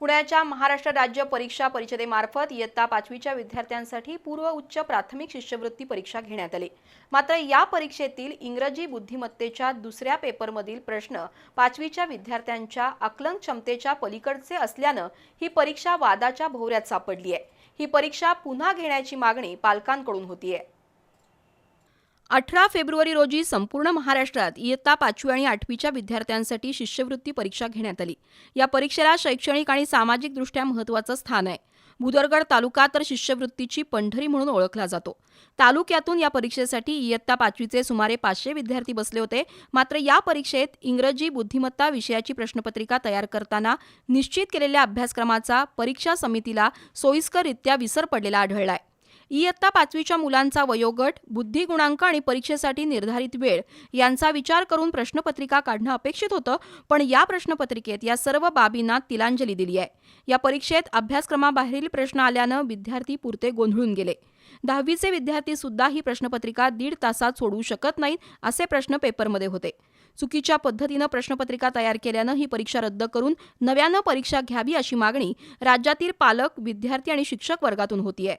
पुण्याच्या महाराष्ट्र राज्य परीक्षा परिषदेमार्फत इयत्ता पाचवीच्या विद्यार्थ्यांसाठी पूर्व उच्च प्राथमिक शिष्यवृत्ती परीक्षा घेण्यात आली. मात्र या परीक्षेतील इंग्रजी बुद्धिमत्तेच्या दुसऱ्या पेपरमधील प्रश्न पाचवीच्या विद्यार्थ्यांच्या आकलन क्षमतेच्या पलीकडचे असल्यानं ही परीक्षा वादाच्या भोवऱ्यात सापडली आहे ही परीक्षा पुन्हा घेण्याची मागणी पालकांकडून होतीये. अठरा फेब्रुवारी रोजी संपूर्ण महाराष्ट्रात इयत्ता पाचवी आणि आठवीच्या विद्यार्थ्यांसाठी शिष्यवृत्ती परीक्षा घेण्यात आली. या परीक्षेला शैक्षणिक आणि सामाजिकदृष्ट्या महत्त्वाचं स्थान आहे. भुदरगड तालुका तर शिष्यवृत्तीची पंढरी म्हणून ओळखला जातो. तालुक्यातून या परीक्षेसाठी इयत्ता पाचवीचे सुमारे पाचशे विद्यार्थी बसले होते. मात्र या परीक्षेत इंग्रजी बुद्धिमत्ता विषयाची प्रश्नपत्रिका तयार करताना निश्चित केलेल्या अभ्यासक्रमाचा परीक्षा समितीला सोयीस्कररित्या विसर पडलेला आढळलाय. इयत्ता पाचवीच्या मुलांचा वयोगट बुद्धी गुणांक आणि परीक्षेसाठी निर्धारित वेळ यांचा विचार करून प्रश्नपत्रिका काढणं अपेक्षित होतं पण या प्रश्नपत्रिकेत या सर्व बाबींना तिलांजली दिली आहे. या परीक्षेत अभ्यासक्रमाबाहेरील प्रश्न आल्यानं विद्यार्थी पुरते गोंधळून गेले. दहावीचे विद्यार्थी सुद्धा ही प्रश्नपत्रिका दीड तासात सोडवू शकत नाहीत असे प्रश्न पेपरमध्ये होते. चुकीच्या पद्धतीनं प्रश्नपत्रिका तयार केल्यानं ही परीक्षा रद्द करून नव्यानं परीक्षा घ्यावी अशी मागणी राज्यातील पालक विद्यार्थी आणि शिक्षक वर्गातून होतीये.